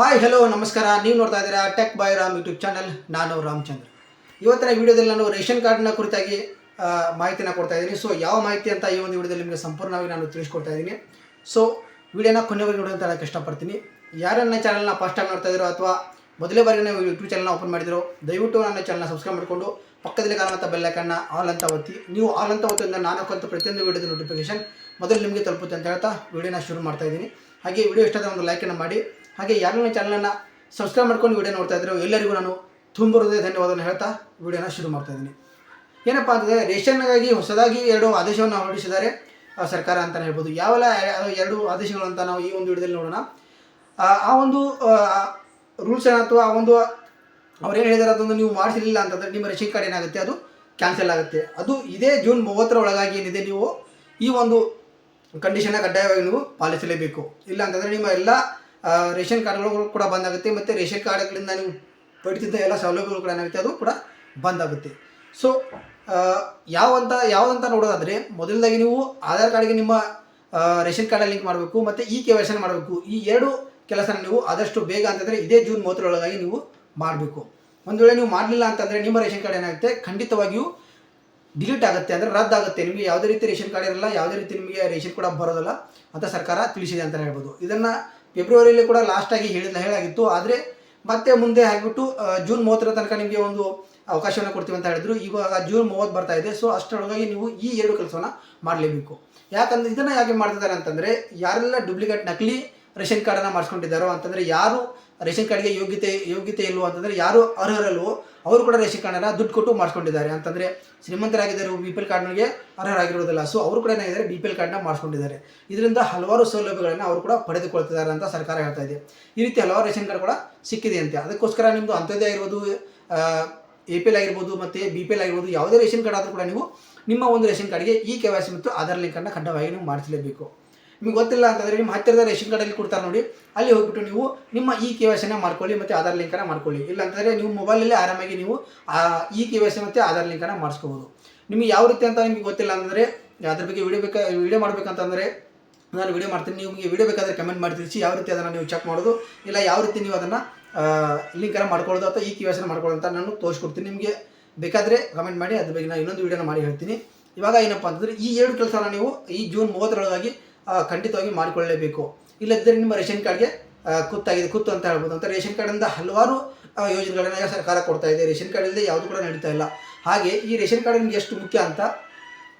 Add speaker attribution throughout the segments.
Speaker 1: Hi hello ನಮಸ್ಕಾರ. ನೀವು ನೋಡ್ತಾ ಇದ್ದೀರಾ tech boy Ram YouTube channel ನಾನು ರಾಮಚಂದ್ರ. ಇವತ್ತಿನ ವಿಡಿಯೋದಲ್ಲಿ ನಾನು ರೇಷನ್ ಕಾರ್ಡ್ನ ಕುರಿತಾಗಿ ಮಾಹಿತಿನ ಕೊಡ್ತಾ ಇದ್ದೀನಿ. ಸೊ ಯಾವ ಮಾಹಿತಿ ಅಂತ ಈ ಒಂದು ವಿಡಿಯೋದಲ್ಲಿ ನಿಮಗೆ ಸಂಪೂರ್ಣವಾಗಿ ನಾನು ತಿಳಿಸ್ಕೊಡ್ತಾ ಇದ್ದೀನಿ. ಸೊ ವಿಡಿಯೋನ ಕೊನೆವರೆಗೆ ನೋಡೋದಂತ ಹೇಳಕ್ಕೆ ಇಷ್ಟಪಡ್ತೀನಿ ಯಾರು ನನ್ನ ಚಾನಲ್ನ ಫಸ್ಟ್ ಟೈಮ್ ನೋಡ್ತಾ ಇದ್ದೀರೋ ಅಥವಾ ಮೊದಲೇ ಬಾರಿ ನೀವು ಯೂಟ್ಯೂಬ್ ಚಾನಲ್ನ ಓಪನ್ ಮಾಡಿದ್ರು, ದಯವಿಟ್ಟು ನನ್ನ ಚಾನಲ್ನ ಸಬ್ಸ್ಕ್ರೈಬ್ ಮಾಡಿಕೊಂಡು ಪಕ್ಕದಲ್ಲಿ ಕಾಣುವಂಥ ಬೆಲ್ಲೈಕನ್ನ ಆಲ್ ಅಂತ ಒತ್ತಿ. ನೀವು ಆಲ್ ಅಂತ ಒತ್ತಿಂದ ನಾನು ಹಾಕುವಂಥ ಪ್ರತಿಯೊಂದು ವಿಡಿಯೋದ ನೋಟಿಫಿಕೇಶನ್ ಮೊದಲು ನಿಮಗೆ ತಲುಪುತ್ತೆ ಅಂತ ಹೇಳ್ತಾ ವಿಡಿಯೋನ ಶುರು ಮಾಡ್ತಾ ಇದ್ದೀನಿ. ಹಾಗೆ ವಿಡಿಯೋ ಇಷ್ಟದ ಒಂದು ಲೈಕನ್ನು ಮಾಡಿ. ಹಾಗೆ ಯಾರು ನನ್ನ ಚಾನಲನ್ನು ಸಬ್ಸ್ಕ್ರೈಬ್ ಮಾಡ್ಕೊಂಡು ವಿಡಿಯೋ ನೋಡ್ತಾ ಇದ್ರು ಎಲ್ಲರಿಗೂ ನಾನು ತುಂಬ ಹೃದಯ ಧನ್ಯವಾದವನ್ನು ಹೇಳ್ತಾ ವಿಡಿಯೋನ ಶುರು ಮಾಡ್ತಾ ಇದ್ದೀನಿ. ಏನಪ್ಪ ಅಂತಂದರೆ ರೇಷನ್ಗಾಗಿ ಹೊಸದಾಗಿ ಎರಡು ಆದೇಶವನ್ನು ಹೊರಡಿಸಿದ್ದಾರೆ ಸರ್ಕಾರ ಅಂತಲೇ ಹೇಳ್ಬೋದು. ಯಾವೆಲ್ಲ ಎರಡು ಆದೇಶಗಳು ಅಂತ ನಾವು ಈ ಒಂದು ವಿಡಿಯೋದಲ್ಲಿ ನೋಡೋಣ. ಆ, ಒಂದು ರೂಲ್ಸ್ ಅಥವಾ ಆ ಒಂದು ಅವ್ರು ಏನು ಹೇಳಿದಾರೆ ಅದನ್ನು ನೀವು ಮಾಡಿಸಲಿಲ್ಲ ಅಂತಂದರೆ ನಿಮ್ಮ ರೇಷನ್ ಕಾರ್ಡ್ ಏನಾಗುತ್ತೆ ಅದು ಕ್ಯಾನ್ಸಲ್ ಆಗುತ್ತೆ. ಅದು ಇದೇ ಜೂನ್ ಮೂವತ್ತರ ಒಳಗಾಗಿ ಏನಿದೆ ನೀವು ಈ ಒಂದು ಕಂಡೀಷನ್ನ ಕಡ್ಡಾಯವಾಗಿ ನೀವು ಪಾಲಿಸಲೇಬೇಕು. ಇಲ್ಲ ಅಂತಂದರೆ ನಿಮ್ಮ ಎಲ್ಲ ರೇಷನ್ ಕಾರ್ಡ್ಗಳು ಕೂಡ ಬಂದಾಗುತ್ತೆ. ಮತ್ತು ರೇಷನ್ ಕಾರ್ಡ್ಗಳಿಂದ ನೀವು ಪಡಿತಿದ್ದ ಎಲ್ಲ ಸೌಲಭ್ಯಗಳು ಕೂಡ ಏನಾಗುತ್ತೆ? ಅದು ಕೂಡ ಬಂದಾಗುತ್ತೆ. ಸೊ ಯಾವಂತ ಯಾವಂತ ನೋಡೋದಾದರೆ ಮೊದಲದಾಗಿ ನೀವು ಆಧಾರ್ ಕಾರ್ಡ್ಗೆ ನಿಮ್ಮ ರೇಷನ್ ಕಾರ್ಡಲ್ಲಿ ಲಿಂಕ್ ಮಾಡಬೇಕು, ಮತ್ತು ಈ ಕೆ ಮಾಡಬೇಕು. ಈ ಎರಡು ಕೆಲಸನ ನೀವು ಆದಷ್ಟು ಬೇಗ ಅಂತಂದರೆ ಇದೇ ಜೂನ್ ಮೂವತ್ತರೊಳಗಾಗಿ ನೀವು ಮಾಡಬೇಕು. ಒಂದು ವೇಳೆ ನೀವು ಮಾಡಲಿಲ್ಲ ಅಂತಂದರೆ ನಿಮ್ಮ ರೇಷನ್ ಕಾರ್ಡ್ ಏನಾಗುತ್ತೆ? ಖಂಡಿತವಾಗಿಯೂ ಡಿಲೀಟ್ ಆಗುತ್ತೆ ಅಂದರೆ ರದ್ದಾಗುತ್ತೆ. ನಿಮಗೆ ಯಾವುದೇ ರೀತಿ ರೇಷನ್ ಕಾರ್ಡ್ ಇರಲ್ಲ, ಯಾವುದೇ ರೀತಿ ನಿಮಗೆ ರೇಷನ್ ಕೂಡ ಬರೋದಿಲ್ಲ ಅಂತ ಸರ್ಕಾರ ತಿಳಿಸಿದೆ ಅಂತಲೇ ಹೇಳ್ಬೋದು. ಇದನ್ನು ಫೆಬ್ರವರಿಯಲ್ಲಿ ಕೂಡ ಲಾಸ್ಟಾಗಿ ಹೇಳಿದ ಹೇಳಾಗಿತ್ತು. ಆದರೆ ಮತ್ತೆ ಮುಂದೆ ಆಗಿಬಿಟ್ಟು ಜೂನ್ ಮೂವತ್ತರ ತನಕ ನಿಮಗೆ ಒಂದು ಅವಕಾಶವನ್ನು ಕೊಡ್ತೀವಿ ಅಂತ ಹೇಳಿದ್ರು. ಇವಾಗ ಜೂನ್ ಮೂವತ್ತು ಬರ್ತಾ ಇದೆ. ಸೊ ಅಷ್ಟರೊಳಗಾಗಿ ನೀವು ಈ ಎರಡು ಕೆಲಸವನ್ನು ಮಾಡಲೇಬೇಕು. ಯಾಕಂದ್ರೆ ಇದನ್ನು ಯಾಕೆ ಮಾಡ್ತಿದ್ದಾರೆ ಅಂತಂದರೆ, ಯಾರೆಲ್ಲ ಡೂಪ್ಲಿಕೇಟ್ ನಕಲಿ ರೇಷನ್ ಕಾರ್ಡನ್ನು ಮಾಡಿಸ್ಕೊಂಡಿದ್ದಾರೋ ಅಂತಂದರೆ, ಯಾರು ರೇಷನ್ ಕಾರ್ಡ್ಗೆ ಯೋಗ್ಯತೆ ಯೋಗ್ಯತೆ ಇಲ್ವೋ ಅಂತಂದರೆ, ಯಾರು ಅರ್ಹರಲ್ವೋ ಅವರು ಕೂಡ ರೇಷನ್ ಕಾರ್ಡನ್ನು ದುಡ್ಡು ಕೊಟ್ಟು ಮಾಡಿಸ್ಕೊಂಡಿದ್ದಾರೆ. ಅಂತಂದರೆ ಶ್ರೀಮಂತರಾಗಿದ್ದಾರೆ ಬಿ ಪಿ ಎಲ್ ಕಾರ್ಡ್ನಿಗೆ ಅರ್ಹರಾಗಿರೋದಿಲ್ಲ ಸೊ ಅವರು ಕೂಡ ಏನಾಗಿದ್ದಾರೆ? ಬಿ ಪಿ ಎಲ್ ಕಾರ್ಡ್ನ ಮಾಡಿಸ್ಕೊಂಡಿದ್ದಾರೆ. ಇದರಿಂದ ಹಲವಾರು ಸೌಲಭ್ಯಗಳನ್ನು ಅವರು ಕೂಡ ಪಡೆದುಕೊಳ್ತಿದ್ದಾರೆ ಅಂತ ಸರ್ಕಾರ ಹೇಳ್ತಾ ಇದೆ. ಈ ರೀತಿ ಹಲವಾರು ರೇಷನ್ ಕಾರ್ಡ್ ಕೂಡ ಸಿಕ್ಕಿದೆ ಅಂತೆ ಅದಕ್ಕೋಸ್ಕರ ನಿಮ್ಮದು ಅಂತ್ಯೋದಯ ಆಗಿರ್ಬೋದು ಎ ಪಿ ಎಲ್ ಆಗಿರ್ಬೋದು ಮತ್ತು ಬಿ ಪಿ ಎಲ್ ಆಗಿರ್ಬೋದು ಯಾವುದೇ ರೇಷನ್ ಕಾರ್ಡ್ ಆದರೂ ಕೂಡ ನೀವು ನಿಮ್ಮ ಒಂದು ರೇಷನ್ ಕಾರ್ಡ್ಗೆ ಈ ಕೆ ವೈ ಸಿ ಮತ್ತು ಆಧಾರ್ ಲಿಂಕನ್ನು ಕಡ್ಡಾಯವಾಗಿ ನೀವು ಮಾಡಿಸಲೇಬೇಕು. ನಿಮಗೆ ಗೊತ್ತಿಲ್ಲ ಅಂತಂದರೆ ನಿಮ್ಮ ಹತ್ತಿರದ ರೇಷನ್ ಕಾರ್ಡಲ್ಲಿ ಕೊಡ್ತಾರೆ ನೋಡಿ. ಅಲ್ಲಿ ಹೋಗ್ಬಿಟ್ಟು ನೀವು ನಿಮ್ಮ ಈ ಕೆ ವೈ ಸಿನ ಮಾಡ್ಕೊಳ್ಳಿ ಮತ್ತು ಆಧಾರ್ ಲಿಂಕನ್ನು ಮಾಡ್ಕೊಳ್ಳಿ. ಇಲ್ಲ ಅಂತಂದರೆ ನೀವು ಮೊಬೈಲಲ್ಲೇ ಆರಾಮಾಗಿ ನೀವು ಈ ಕೆ ವೈ ಸಿ ಮತ್ತು ಆಧಾರ್ ಲಿಂಕನ್ನು ಮಾಡಿಸ್ಕೋಬೋದು. ನಿಮಗೆ ಯಾವ ರೀತಿ ಅಂತ ನಿಮಗೆ ಗೊತ್ತಿಲ್ಲ ಅಂದರೆ ಅದ್ರ ಬಗ್ಗೆ ವಿಡಿಯೋ ಬೇಕಾ ವಿಡಿಯೋ ಮಾಡಬೇಕಂತಂದರೆ ನಾನು ವಿಡಿಯೋ ಮಾಡ್ತೀನಿ. ನಿಮಗೆ ವಿಡಿಯೋ ಬೇಕಾದರೆ ಕಮೆಂಟ್ ಮಾಡಿ ತಿಳಿಸಿ ಯಾವ ರೀತಿ ಅದನ್ನು ನೀವು ಚೆಕ್ ಮಾಡೋದು, ಇಲ್ಲ ಯಾವ ರೀತಿ ನೀವು ಅದನ್ನು ಲಿಂಕನ್ನು ಮಾಡ್ಕೊಳ್ಳೋದು ಅಥವಾ ಈ ಕೆ ವೈ ಸಿನ ಮಾಡ್ಕೊಳ್ಳೋದು ಅಂತ ನಾನು ತೋರಿಸ್ಕೊಡ್ತೀನಿ. ನಿಮಗೆ ಬೇಕಾದರೆ ಕಮೆಂಟ್ ಮಾಡಿ, ಅದ್ರ ಬಗ್ಗೆ ನಾನು ಇನ್ನೊಂದು ವೀಡಿಯೋನ ಮಾಡಿ ಹೇಳ್ತೀನಿ. ಇವಾಗ ಏನಪ್ಪ ಅಂತಂದರೆ ಈ ಎರಡು ಕೆಲಸನ ನೀವು ಈ ಜೂನ್ ಮೂವತ್ತರೊಳಗಾಗಿ ಖಂಡಿತವಾಗಿ ಮಾಡಿಕೊಳ್ಳಲೇಬೇಕು. ಇಲ್ಲದಿದ್ದರೆ ನಿಮ್ಮ ರೇಷನ್ ಕಾರ್ಡ್ಗೆ ಕುತ್ತಾಗಿದೆ ಕುತ್ತು ಅಂತ ಹೇಳ್ಬೋದು. ಅಂತ ರೇಷನ್ ಕಾರ್ಡಿಂದ ಹಲವಾರು ಯೋಜನೆಗಳನ್ನ ಸರ್ಕಾರ ಕೊಡ್ತಾ ಇದೆ. ರೇಷನ್ ಕಾರ್ಡ್ ಇಲ್ಲದೆ ಯಾವುದು ಕೂಡ ನಡೀತಾ ಇಲ್ಲ. ಹಾಗೆ ಈ ರೇಷನ್ ಕಾರ್ಡ್ ನಿಮ್ಗೆ ಎಷ್ಟು ಮುಖ್ಯ ಅಂತ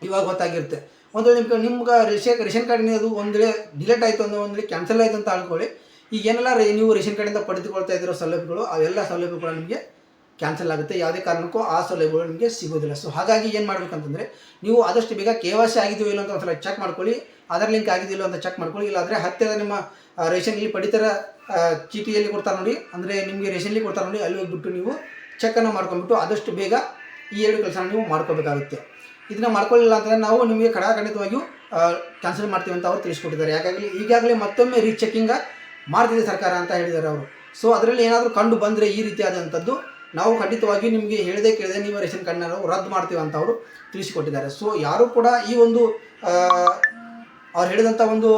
Speaker 1: ಇವಾಗ ಗೊತ್ತಾಗಿರುತ್ತೆ. ಒಂದು ವೇಳೆ ನಿಮ್ಗೆ ನಿಮ್ಗೆ ರೇಷನ್ ರೇಷನ್ ಕಾರ್ಡಿನ ಅದು ಒಂದು ವೇಳೆ ಡಿಲೇಟ್ ಆಯಿತು ಅಂದರೆ ಒಂದು ಕ್ಯಾನ್ಸಲ್ ಆಯಿತು ಅಂತ ಅನ್ಕೊಳ್ಳಿ. ಈಗ ಏನೆಲ್ಲ ನೀವು ರೇಷನ್ ಕಾರ್ಡಿಂದ ಪಡೆದುಕೊಳ್ತಾ ಇದ್ದಿರೋ ಸೌಲಭ್ಯಗಳು, ಅವೆಲ್ಲ ಸೌಲಭ್ಯಗಳು ನಿಮಗೆ ಕ್ಯಾನ್ಸಲ್ ಆಗುತ್ತೆ. ಯಾವುದೇ ಕಾರಣಕ್ಕೂ ಆ ಸೌಲಭ್ಯಗಳು ನಿಮಗೆ ಸಿಗೋದಿಲ್ಲ ಸೊ ಹಾಗಾಗಿ ಏನು ಮಾಡ್ಬೇಕಂತಂದರೆ, ನೀವು ಆದಷ್ಟು ಬೇಗ ಕೆ ವಾಸಿ ಆಗಿದೆಯೋ ಇಲ್ಲ ಅಂತ ಒಂದ್ಸಲ ಚೆಕ್ ಮಾಡ್ಕೊಳ್ಳಿ. ಆಧಾರ್ ಲಿಂಕ್ ಆಗಿದೆಯೋ ಅಂತ ಚೆಕ್ ಮಾಡ್ಕೊಳ್ಳಿ. ಇಲ್ಲಾಂದರೆ ಹತ್ತಿರದ ನಿಮ್ಮ ರೇಷನ್ ರೇಷನ್ಲಿ ಪಡಿತರ ಚೀಟಿಯಲ್ಲಿ ಕೊಡ್ತಾರೆ ನೋಡಿ. ಅಂದರೆ ನಿಮಗೆ ರೇಷನ್ಲಿ ಕೊಡ್ತಾರೆ ನೋಡಿ. ಅಲ್ಲಿ ಹೋಗ್ಬಿಟ್ಟು ನೀವು ಚೆಕ್ಕನ್ನು ಮಾಡ್ಕೊಂಡ್ಬಿಟ್ಟು ಆದಷ್ಟು ಬೇಗ ಈ ಎರಡು ಕೆಲಸ ನೀವು ಮಾಡ್ಕೋಬೇಕಾಗುತ್ತೆ. ಇದನ್ನು ಮಾಡ್ಕೊಳ್ಳಿಲ್ಲ ಅಂತಂದರೆ ನಾವು ನಿಮಗೆ ಖಡಾಖಂಡಿತವಾಗಿಯೂ ಕ್ಯಾನ್ಸಲ್ ಮಾಡ್ತೀವಿ ಅಂತ ಅವರು ತಿಳಿಸ್ಕೊಟ್ಟಿದ್ದಾರೆ. ಯಾಕಾಗಲಿ ಈಗಾಗಲೇ ಮತ್ತೊಮ್ಮೆ ರೀಚೆಕಿಂಗ ಮಾಡ್ತಿದೆ ಸರ್ಕಾರ ಅಂತ ಹೇಳಿದ್ದಾರೆ ಅವರು. ಸೊ ಅದರಲ್ಲಿ ಏನಾದರೂ ಕಂಡು ಬಂದರೆ ಈ ರೀತಿಯಾದಂಥದ್ದು ನಾವು ಖಂಡಿತವಾಗಿ ನಿಮಗೆ ಹೇಳದೆ ಕೇಳದೆ ನೀವು ರೇಷನ್ ಕಾರ್ಡ್ನ ನಾವು ರದ್ದು ಮಾಡ್ತೀವಿ ಅಂತ ಅವರು ತಿಳಿಸಿಕೊಟ್ಟಿದ್ದಾರೆ. ಸೊ ಯಾರು ಕೂಡ ಈ ಒಂದು ಅವ್ರು ಹೇಳಿದಂಥ ಒಂದು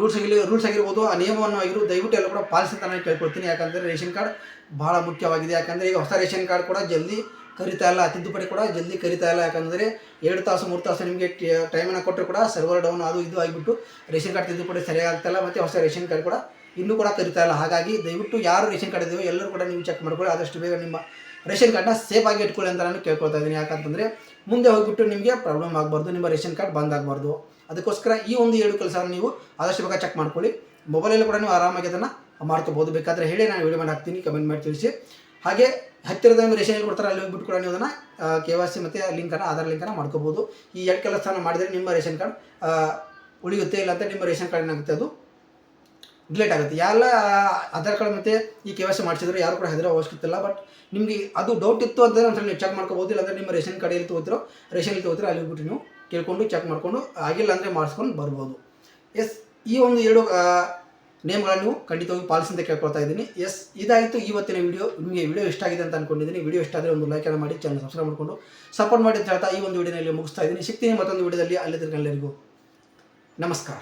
Speaker 1: ರೂಲ್ಸ್ ಆಗಿರಲಿ ರೂಲ್ಸ್ ಆಗಿರ್ಬೋದು, ಆ ನಿಯಮವನ್ನು ಆಗಿರೋ ದಯವಿಟ್ಟು ಎಲ್ಲ ಕೂಡ ಪಾಲಿಸಿ ನಾನು ಕೇಳ್ಕೊಳ್ತೀನಿ. ಯಾಕಂದರೆ ರೇಷನ್ ಕಾರ್ಡ್ ಭಾಳ ಮುಖ್ಯವಾಗಿದೆ. ಯಾಕಂದರೆ ಈಗ ಹೊಸ ರೇಷನ್ ಕಾರ್ಡ್ ಕೂಡ ಜಲ್ದಿ ಕರಿತಾ ಇಲ್ಲ, ತಿದ್ದುಪಡಿ ಕೂಡ ಜಲ್ದಿ ಕರಿತಾ ಇಲ್ಲ. ಯಾಕಂದರೆ ಎರಡು ತಾಸು, ಮೂರು ತಾಸು ನಿಮಗೆ ಟೈಮನ್ನು ಕೊಟ್ಟರು ಕೂಡ ಸರ್ವರ್ ಡೌನ್ ಅದು ಇದು ಆಗಿಬಿಟ್ಟು ರೇಷನ್ ಕಾರ್ಡ್ ತಿದ್ದುಪಡಿ ಸರಿಯಾಗ್ತಾಯಿಲ್ಲ ಮತ್ತು ಹೊಸ ರೇಷನ್ ಕಾರ್ಡ್ ಕೂಡ ಇನ್ನೂ ಕೂಡ ಕರಿತಾ ಇಲ್ಲ. ಹಾಗಾಗಿ ದಯವಿಟ್ಟು ಯಾರು ರೇಷನ್ ಕಾರ್ಡ್ ಇದೆಯೋ ಎಲ್ಲರೂ ಕೂಡ ನೀವು ಚೆಕ್ ಮಾಡ್ಕೊಳ್ಳಿ. ಆದಷ್ಟು ಬೇಗ ನಿಮ್ಮ ರೇಷನ್ ಕಾರ್ಡ್ನ ಸೇಫ್ ಆಗಿ ಇಟ್ಕೊಳ್ಳಿ ಅಂತ ನಾನು ಕೇಳ್ಕೊಳ್ತಾ ಇದ್ದೀನಿ. ಯಾಕಂತಂದರೆ ಮುಂದೆ ಹೋಗಿಬಿಟ್ಟು ನಿಮಗೆ ಪ್ರಾಬ್ಲಮ್ ಆಗಬಾರ್ದು, ನಿಮ್ಮ ರೇಷನ್ ಕಾರ್ಡ್ ಬಂದ್ ಆಗಬಾರ್ದು. ಅದಕ್ಕೋಸ್ಕರ ಈ ಒಂದು ಎರಡು ಕೆಲಸವನ್ನು ನೀವು ಆದಷ್ಟು ಬೇಗ ಚೆಕ್ ಮಾಡ್ಕೊಳ್ಳಿ. ಮೊಬೈಲಲ್ಲಿ ಕೂಡ ನೀವು ಆರಾಮಾಗಿ ಅದನ್ನು ಮಾಡ್ಕೋಬೋದು ಬೇಕಾದರೆ ಹೇಳಿ ನಾನು ವಿಡಿಯೋ ಮಾಡಿ ಹಾಕ್ತೀನಿ ಕಮೆಂಟ್ ಮಾಡಿ ತಿಳಿಸಿ. ಹಾಗೆ ಹತ್ತಿರದ ರೇಷನ್ ಕೊಡ್ತಾರೆ, ಅಲ್ಲಿ ಹೋಗ್ಬಿಟ್ಟು ಕೂಡ ನೀವು ಅದನ್ನು ಕೆ ವೈ ಸಿ ಮತ್ತು ಲಿಂಕನ್ನು ಆಧಾರ್ ಲಿಂಕನ್ನು ಮಾಡ್ಕೋಬೋದು ಈ ಎರಡು ಕೆಲಸನ ಮಾಡಿದರೆ ನಿಮ್ಮ ರೇಷನ್ ಕಾರ್ಡ್ ಉಳಿಯುತ್ತೆ ಇಲ್ಲ ಅಂತ ನಿಮ್ಮ ರೇಷನ್ ಕಾರ್ಡ್ ಏನಾಗುತ್ತೆ ಅದು ಡಿಲೇಟ್ ಆಗುತ್ತೆ. ಎಲ್ಲ ಆಧಾರ್ ಕಾರ್ಡ್ ಮತ್ತು ಈ ಕೆ ವೈ ಸಿ ಮಾಡಿಸಿದ್ರು, ಯಾರು ಕೂಡ ಹೆದರೋ ಅವಶ್ಯಕತೆ ಇಲ್ಲ ಬಟ್ ನಿಮಗೆ ಅದು ಡೌಟ್ ಇತ್ತು ಅಂತಂದ್ರೆ ನೀವು ಚೆಕ್ ಮಾಡ್ಕೋಬೋದು ಇಲ್ಲಾಂದರೆ ನಿಮ್ಮ ರೇಷನ್ ಕಾರ್ಡ್ ಎಲ್ಲಿ ತೊಗೋತಿರೋ, ರೇಷನ್ ಎಲ್ಲಿ ಅಲ್ಲಿ ಹೋಗ್ಬಿಟ್ಟು ನೀವು ಕೇಳ್ಕೊಂಡು ಚೆಕ್ ಮಾಡಿಕೊಂಡು, ಆಗಿಲ್ಲ ಅಂದರೆ ಮಾಡಿಸ್ಕೊಂಡು ಬರ್ಬೋದು. ಎಸ್ ಈ ಒಂದು ಎರಡು ನೇಮ್ಗಳನ್ನು ನೀವು ಖಂಡಿತವಾಗಿ ಪಾಲಿಸಿ ಅಂತ ಕೇಳ್ಕೊಳ್ತಾ ಇದ್ದೀನಿ. ಎಸ್ ಇದಾಯಿತು ಇವತ್ತಿನ ವಿಡಿಯೋ ನಿಮಗೆ ವಿಡಿಯೋ ಇಷ್ಟ ಆಗಿದೆ ಅಂತ ಅನ್ಕೊಂಡಿದ್ದೀನಿ. ವಿಡಿಯೋ ಇಷ್ಟ ಆದರೆ ಒಂದು ಎಲ್ಲ ಮಾಡಿ ಚಾನಲ್ ಸಬ್ಸ್ಕ್ರೈಬ್ ಮಾಡಿಕೊಂಡು ಸಪೋರ್ಟ್ ಮಾಡಿ ಅಂತ ಹೇಳ್ತಾ ಈ ಒಂದು ವೀಡಿಯೋನಲ್ಲಿ ಮುಗಿಸ್ತಾ ಇದ್ದೀನಿ. ಸಿಗ್ತೀನಿ ಮತ್ತೊಂದು ವಿಡಿಯೋದಲ್ಲಿ ಅಲ್ಲಿ ಎಲ್ಲರಿಗೂ ನಮಸ್ಕಾರ.